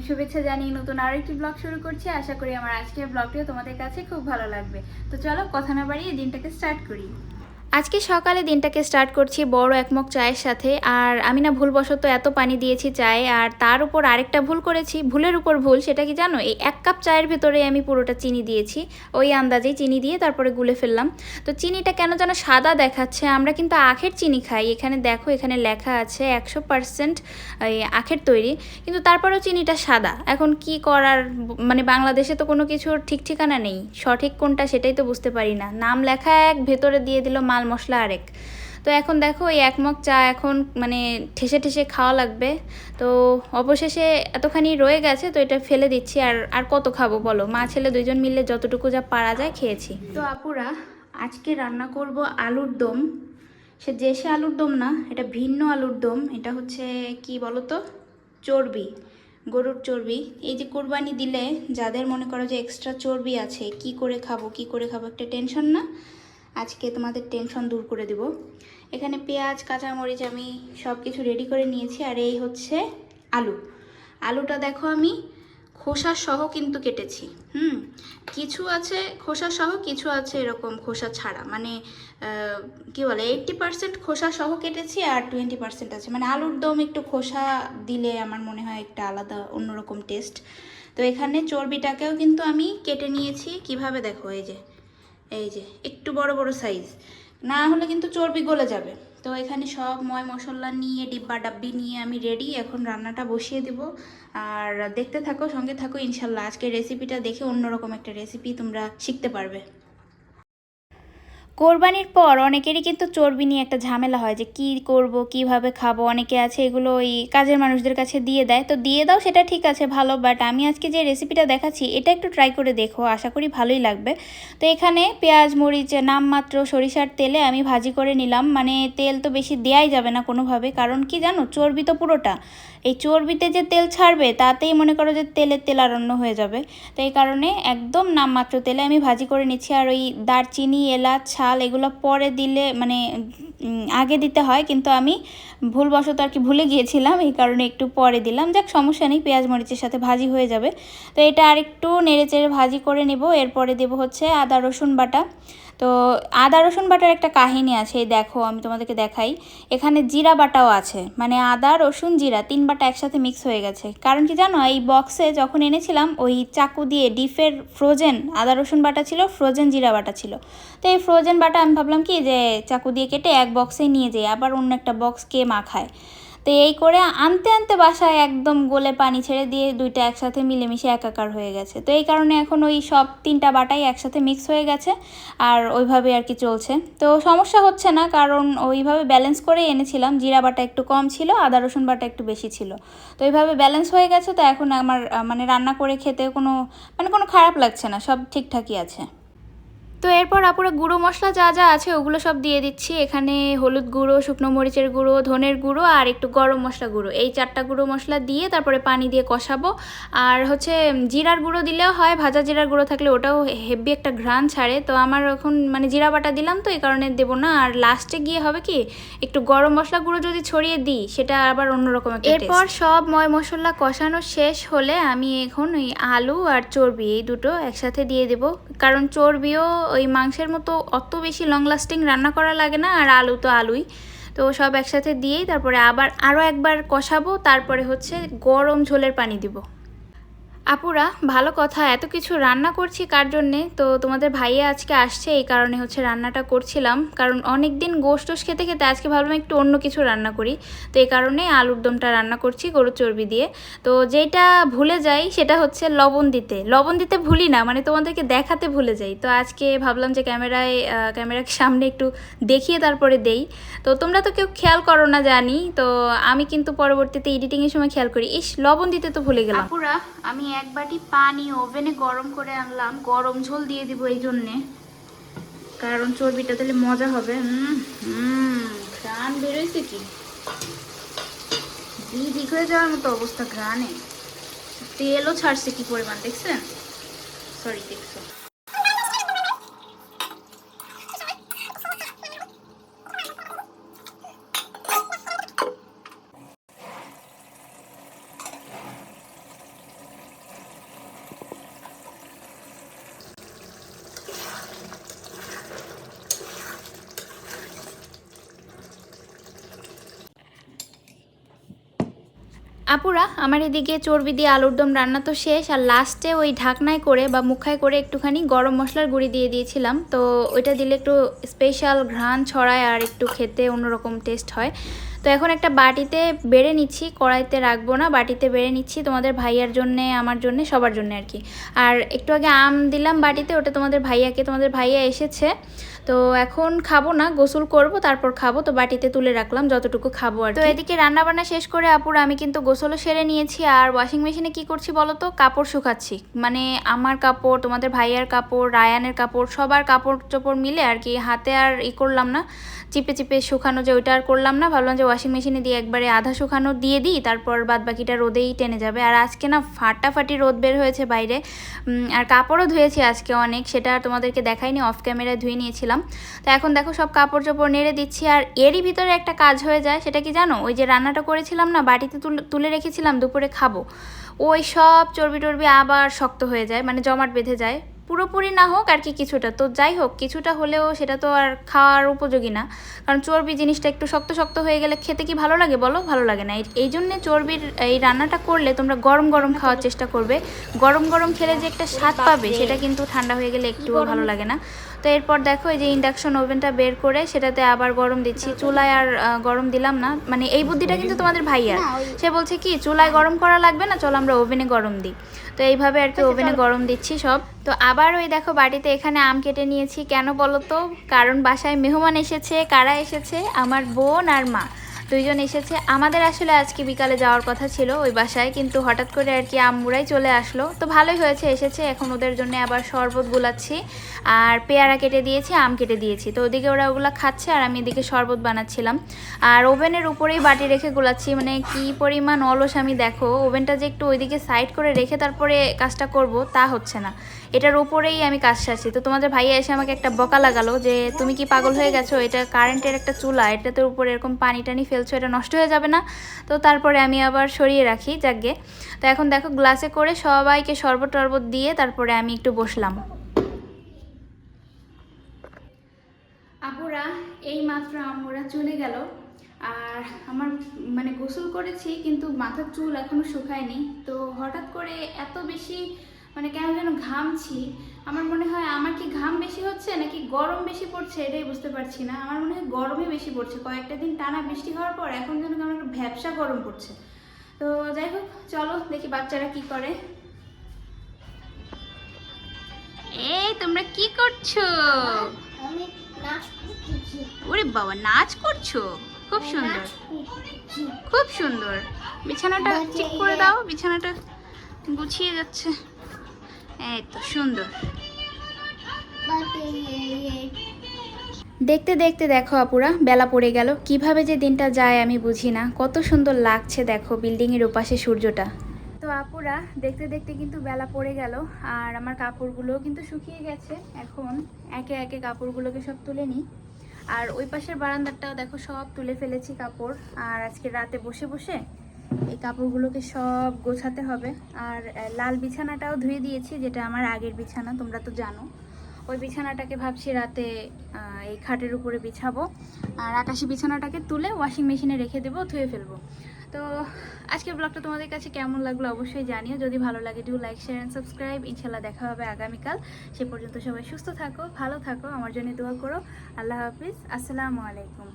অনেক শুভেচ্ছা জানিয়ে নতুন আরও একটি ব্লগ শুরু করছি। আশা করি আমার আজকের ব্লগটিও তোমাদের কাছে খুব ভালো লাগবে। তো চলো কথা না বাড়িয়ে দিনটাকে স্টার্ট করি। আজকে সকালে দিনটাকে স্টার্ট করছি বড় একমগ চায়ের সাথে, আর আমি না ভুলবশত এত পানি দিয়েছি চায়ে, আর তার উপর আরেকটা ভুল করেছি, ভুলের উপর ভুল, সেটা কি জানো? এই এক কাপ চায়ের ভেতরে আমি পুরোটা চিনি দিয়েছি, ওই আন্দাজেই চিনি দিয়ে তারপরে গুলে ফেললাম। তো চিনিটা কেন যেন সাদা দেখাচ্ছে, আমরা কিন্তু আখের চিনি খাই, এখানে দেখো, এখানে লেখা আছে একশো পার্সেন্ট আখের তৈরি, কিন্তু তারপরেও চিনিটা সাদা। এখন কি করার মানে বাংলাদেশে তো কোনো কিছুর ঠিক ঠিকানা নেই, সঠিক কোনটা সেটাই তো বুঝতে পারি না। নাম লেখা এক, ভেতরে দিয়ে দিল মাল মশলা আরেক। তো এখন দেখো এই একমগ চা এখন মানে ঠেসে ঠেসে খাওয়া লাগবে। তো অবশেষে এতখানি রয়ে গেছে, তো এটা ফেলে দিচ্ছি। আর আর কত খাব বলো? মা ছেলে দুইজন মিলে যতটুকু যা পারা যায় খেয়েছি। তো আপুরা, আজকে রান্না করব আলুর দম। সে দেশে আলুর দম না, এটা ভিন্ন আলুর দম। এটা হচ্ছে কি বলো তো চর্বি, গরুর চর্বি। এই যে কোরবানি দিলে যাদের মনে করো যে এক্সট্রা চর্বি আছে, কি করে খাব, কি করে খাব, একটা টেনশন না? আজকে তোমাদের টেনশন দূর করে দিব। এখানে পেঁয়াজ, কাঁচামরিচ আমি সব কিছু রেডি করে নিয়েছি, আর এই হচ্ছে আলু। আলুটা দেখো আমি খোসা সহ কিন্তু কেটেছি, হুম? কিছু আছে খোসা সহ, কিছু আছে এরকম খোসা ছাড়া। মানে কি বলে এইটটি পার্সেন্ট খোসা সহ কেটেছি আর টোয়েন্টি পার্সেন্ট আছে। মানে আলুর দম একটু খোসা দিলে আমার মনে হয় একটা আলাদা, অন্যরকম টেস্ট তো এখানে চর্বিটাকেও কিন্তু আমি কেটে নিয়েছি। কীভাবে দেখো এই যে এই যে, একটু বড় বড় সাইজ না হলে কিন্তু চর্বি গলে যাবে। তো এখানে সব ময় মশলা নিয়ে, ডিব্বা ডাব্বি নিয়ে আমি রেডি এখন রান্নাটা বসিয়ে দেব। আর দেখতে থাকো, সঙ্গে থাকো, ইনশাল্লাহ। আজকে রেসিপিটা দেখে অন্যরকম একটা রেসিপি তোমরা শিখতে পারবে। কোরবানির পর অনেকেরই কিন্তু চর্বি নিয়ে একটা ঝামেলা হয় যে কি করব, কীভাবে খাব? অনেকে আছে এগুলো ওই কাজের মানুষদের কাছে দিয়ে দেয়। তো দিয়ে দাও, সেটা ঠিক আছে, ভালো। বাট আমি আজকে যে রেসিপিটা দেখাচ্ছি, এটা একটু ট্রাই করে দেখো। আশা করি ভালোই লাগবে। তো এখানে পেঁয়াজ, মরিচ, নামমাত্র সরিষার তেলে আমি ভাজি করে নিলাম। মানে তেল তো বেশি দেয়াই যাবে না কোনোভাবে। কারণ কি জানো? চর্বি তো পুরোটা। এই চর্বিতে যে তেল ছাড়বে, তাতেই মনে করো যে তেলের তেল আরণ্য হয়ে যাবে। তো এই কারণে একদম নামমাত্র তেলে আমি ভাজি করে নিচ্ছি। আর ওই দারচিনি, এলাচ ছাল এগুলো পরে দিলে মানে আগে দিতে হয়, কিন্তু আমি ভুলবশত আর কি ভুলে গিয়েছিলাম, এই কারণে একটু পরে দিলাম। যাক, সমস্যা নেই, পেঁয়াজ মরিচের সাথে ভাজি হয়ে যাবে। তো এটা আরেকটু নেড়ে চেড়ে ভাজি করে নেব। এরপরে দেবো হচ্ছে আদা রসুন বাটা। তো আদা, রসুন বাটার একটা কাহিনী আছে দেখো, আমি তোমাদেরকে দেখাই। এখানে জিরা বাটাও আছে মানে আদা, রসুন, জিরা, তিন বাটা একসাথে মিক্স হয়ে গেছে। কারণ কি জানো, এই বক্সে যখন এনেছিলাম, ওই চাকু দিয়ে ডিফের ফ্রোজেন আদা, রসুন বাটা ছিল ফ্রোজেন জিরা বাটা ছিল। তো এই ফ্রোজেন বাটা আমি ভাবলাম কি, যে চাকু দিয়ে কেটে এক বক্সেই নিয়ে যাই, আবার অন্য একটা বক্স কে মাখায়। তো এই করে আনতে আনতে বাসায় একদম গোলে পানি ছেড়ে দিয়ে দুইটা একসাথে মিলেমিশে একাকার হয়ে গেছে। তো এই কারণে এখন ওই সব তিনটা বাটাই একসাথে মিক্স হয়ে গেছে আর ওইভাবে আর কি চলছে। তো সমস্যা হচ্ছে না, কারণ ওইভাবে ব্যালেন্স করে এনেছিলাম। জিরা বাটা একটু কম ছিল, আদা রসুন বাটা একটু বেশি ছিল। তো এইভাবে ব্যালেন্স হয়ে গেছে, তো এখন আমার মানে রান্না করে খেতে কোনো মানে কোনো খারাপ লাগছে না, সব ঠিকঠাকই আছে। তো এরপর আপুরা গুঁড়ো মশলা যা যা আছে ওগুলো সব দিয়ে দিচ্ছি। এখানে হলুদ গুঁড়ো, শুকনো মরিচের গুঁড়ো, ধনের গুঁড়ো আর একটু গরম মশলা গুঁড়ো। এই চারটা গুঁড়ো মশলা দিয়ে তারপরে পানি দিয়ে কষাবো। আর হচ্ছে জিরার গুঁড়ো দিলেও হয়, ভাজা জিরার গুঁড়ো থাকলে ওটাও হেভি একটা ঘ্রাণ ছাড়ে। তো আমার এখন মানে জিরা বাটা দিলাম তো, এই কারণে দেবো না। আর লাস্টে গিয়ে হবে কি, একটু গরম মশলা গুঁড়ো যদি ছড়িয়ে দিই, সেটা আবার অন্যরকম এরপর সব ময় মশলা কষানো শেষ হলে আমি এখন ওই আলু আর চর্বি, এই দুটো একসাথে দিয়ে দেবো। কারণ চর্বিও ওই মাংসের মতো অত বেশি লং লাস্টিং রান্না করা লাগে না, আর আলু তো আলুই। তো সব একসাথে দিয়েই তারপরে আবার আরও একবার কষাবো, তারপরে হচ্ছে গরম ঝোলের পানি দিব। আপুরা, ভালো কথা, এত কিছু রান্না করছি কার জন্যে? তো তোমাদের ভাইয়া আজকে আসছে, এই কারণে হচ্ছে রান্নাটা করছিলাম। কারণ অনেক দিন গোশ খেতে খেতে আজকে ভাবলাম একটু অন্য কিছু রান্না করি। তো এই কারণে আলুর দমটা রান্না করছি গরুর চর্বি দিয়ে। তো যেটা ভুলে যাই সেটা হচ্ছে লবণ দিতে। লবণ দিতে ভুলি না মানে তোমাদেরকে দেখাতে ভুলে যাই। তো আজকে ভাবলাম যে ক্যামেরায় ক্যামেরার সামনে একটু দেখিয়ে তারপরে দেই। তো তোমরা তো কেউ খেয়াল করো না, জানি। তো আমি কিন্তু পরবর্তীতে এডিটিংয়ের সময় খেয়াল করি। ইস, লবণ দিতে তো ভুলে গেলাম। আপুরা, আমি এক বাটি পানি ওভেনে গরম করে আনলাম। গরম ঝোল দিয়ে দিব এই জন্যে। কারণ চর্বিটা তাহলে মজা হবে। ঘ্রাণ বেরোইছে কি? দিক হয়ে যাওয়ার মতো অবস্থা, ঘ্রাণে। তেলও ছাড়ছে কি পরিমাণ, দেখছেন? সরি দেখছ। আপুরা, আমার এদিকে চর্বি দিয়ে আলুর দম রান্না তো শেষ, আর লাস্টে ওই ঢাকনায় করে বা মুখায় করে একটুখানি গরম মশলার গুঁড়ি দিয়ে দিয়েছিলাম। তো ওইটা দিলে একটু স্পেশাল ঘ্রাণ ছড়ায় আর একটু খেতে অন্যরকম টেস্ট হয়। তো এখন একটা বাটিতে বেড়ে নিচ্ছি, কড়াইতে রাখব না, বাটিতে বেড়ে নিচ্ছি তোমাদের ভাইয়ার জন্যে, আমার জন্যে, সবার জন্য আর কি। আর একটু আগে আম দিলাম বাটিতে, ওটা তোমাদের ভাইয়াকে, তোমাদের ভাইয়া এসেছে। তো এখন খাব না গোসল করব তারপর খাব। তো বাটিতে তুলে রাখলাম যতটুকু খাব আর তো এদিকে রান্না বান্না শেষ করে আপুর আমি কিন্তু গোসলও সেরে নিয়েছি। আর ওয়াশিং মেশিনে কি করছি বলো তো? কাপড় শুকাচ্ছি। মানে আমার কাপড় তোমাদের ভাইয়ার কাপড় রায়ানের কাপড় সবার কাপড় চোপড় মিলে আর কি হাতে আর ই করলাম না। চিপে চিপে শুকানো যে ওইটা আর করলাম না। ভাবলাম যে ওয়াশিং মেশিনে দিয়ে একবারে আধা শুকানো দিয়ে দিই তারপর বাদ বাকিটা রোদেই টেনে যাবে। আর আজকে না ফাটাফাটি রোদ বের হয়েছে বাইরে। আর কাপড়ও ধুয়েছি আজকে অনেক সেটা তোমাদেরকে দেখাইনি অফ ক্যামেরায় ধুয়ে নিয়েছিলাম। তো এখন দেখো সব কাপড় চোপড় নেড়ে দিচ্ছি আর এরই ভিতরে একটা কাজ হয়ে যায়, সেটা কি জানো? ওই যে রান্নাটা করেছিলাম না, বাটিতে তুলে রেখেছিলাম, দুপুরে খাব। ওই সব চর্বি টর্বি আবার শক্ত হয়ে যায় মানে জমাট বেঁধে যায়। পুরোপুরি না হোক আর কি কিছুটা। তো যাই হোক, কিছুটা হলেও সেটা তো আর খাওয়ার উপযোগী না। কারণ চর্বি জিনিসটা একটু শক্ত শক্ত হয়ে গেলে খেতে কি ভালো লাগে বলো? ভালো লাগে না। এই- জন্যে চর্বির এই রান্নাটা করলে তোমরা গরম গরম খাওয়ার চেষ্টা করবে। গরম গরম খেলে যে একটা স্বাদ পাবে, সেটা কিন্তু ঠান্ডা হয়ে গেলে একটুও ভালো লাগে না। তো এরপর দেখো এই যে ইন্ডাকশন ওভেনটা বের করে সেটাতে আবার গরম দিচ্ছি। চুলায় আর গরম দিলাম না। মানে এই বুদ্ধিটা কিন্তু তোমাদের ভাইয়ার। সে বলছে কি চুলায় গরম করা লাগবে না চলো আমরা ওভেনে গরম দিই। তো এইভাবে আর কি ওভেনে গরম দিচ্ছি সব। তো আবার ওই দেখো বাড়িতে এখানে আম কেটে নিয়েছি। কেন বলো তো? কারণ বাসায় মেহমান এসেছে কারা এসেছে? আমার বোন আর মা। দুইজন এসেছে। আমাদের আসলে আজকে বিকালে যাওয়ার কথা ছিল ওই বাসায়, কিন্তু হঠাৎ করে আর কি আমুরাই চলে আসলো। তো ভালোই হয়েছে, এসেছে। এখন ওদের জন্য আবার শরবত গুলাচ্ছি, আর পেয়ারা কেটে দিয়েছি, আম কেটে দিয়েছি। তো ওদিকে ওরা ওগুলো খাচ্ছে, আর আমি এদিকে শরবত বানাচ্ছিলাম। আর ওভেনের উপরেই বাটি রেখে গুলাচ্ছি মানে কি পরিমাণ অলস আমি দেখো। ওভেনটা যে একটু ওইদিকে সাইড করে রেখে তারপরে কাজটা করব, তা হচ্ছে না। এটার উপরেই আমি কাজ সারছি। তো তোমাদের ভাইয়া এসে আমাকে একটা বকা লাগালো যে, তুমি কি পাগল হয়ে গেছো? এটা কারেন্টের একটা চুলা, এটাতে উপরে এরকম পানি টানি ফেলছো, এটা নষ্ট হয়ে যাবে না। তো তারপরে আমি আবার সরিয়ে রাখি যাকগে তো এখন দেখো গ্লাসে করে সবাইকে শরবত টরবত দিয়ে তারপরে আমি একটু বসলাম। আপুরা, এই মাত্র আমরা চলে গেল। আর আমার মানে গোসল করেছি, কিন্তু মাথার চুল এখনও শুকায়নি। তো হঠাৎ করে এত বেশি মানে কেন যেন ঘামছি আমার মনে হয় আমার কি ঘাম বেশি হচ্ছে নাকি গরম বেশি পড়ছে এটাই বুঝতে পারছি না। আমার মনে হয় গরমই বেশি পড়ছে। কয়েকটা দিন টানা বৃষ্টি হওয়ার পর এখন যেন কেমন একটা ভ্যাবসা গরম পড়ছে। তো যাই হোক, চলো দেখি বাচ্চারা কি করে। এই, তোমরা কি করছ? ওরে বাবা, নাচ করছ? খুব সুন্দর। খুব সুন্দর। বিছানাটা ঠিক করে দাও, বিছানাটা গুছিয়ে যাচ্ছে। এই সুন্দর। দেখতে দেখতে দেখো আপুরা, বেলা পড়ে গেল। কীভাবে যে দিনটা যায় আমি বুঝি না। কত সুন্দর লাগছে দেখো বিল্ডিংয়ের ওপাশে সূর্যটা। তো আপুরা, দেখতে দেখতে কিন্তু বেলা পড়ে গেল, আর আমার কাপড়গুলোও কিন্তু শুকিয়ে গেছে। এখন একে একে কাপড়গুলোকে সব তুলে নিই। আর ওই পাশের বারান্দাটাও দেখো সব তুলে ফেলেছি কাপড়। আর আজকে রাতে বসে বসে এই কাপড়গুলোকে সব গোছাতে হবে। আর লাল বিছানাটাও ধুয়ে দিয়েছি, যেটা আমার আগের বিছানা, তোমরা তো জানো। ওই বিছানাটাকে ভাবছি রাতে এই খাটের উপরে বিছাবো। আর আকাশি বিছানাটাকে তুলে ওয়াশিং মেশিনে রেখে দেবো, ধুয়ে ফেলব। তো, আজকের ব্লগটা তোমাদের কাছে কেমন লাগল অবশ্যই জানিও। যদি ভালো লাগে do like share and subscribe ইনশাল্লাহ দেখা হবে আগামীকাল। সে পর্যন্ত সবাই সুস্থ থাকো, ভালো থাকো, আমার জন্য দোয়া করো। আল্লাহ হাফিজ, আসসালামু আলাইকুম।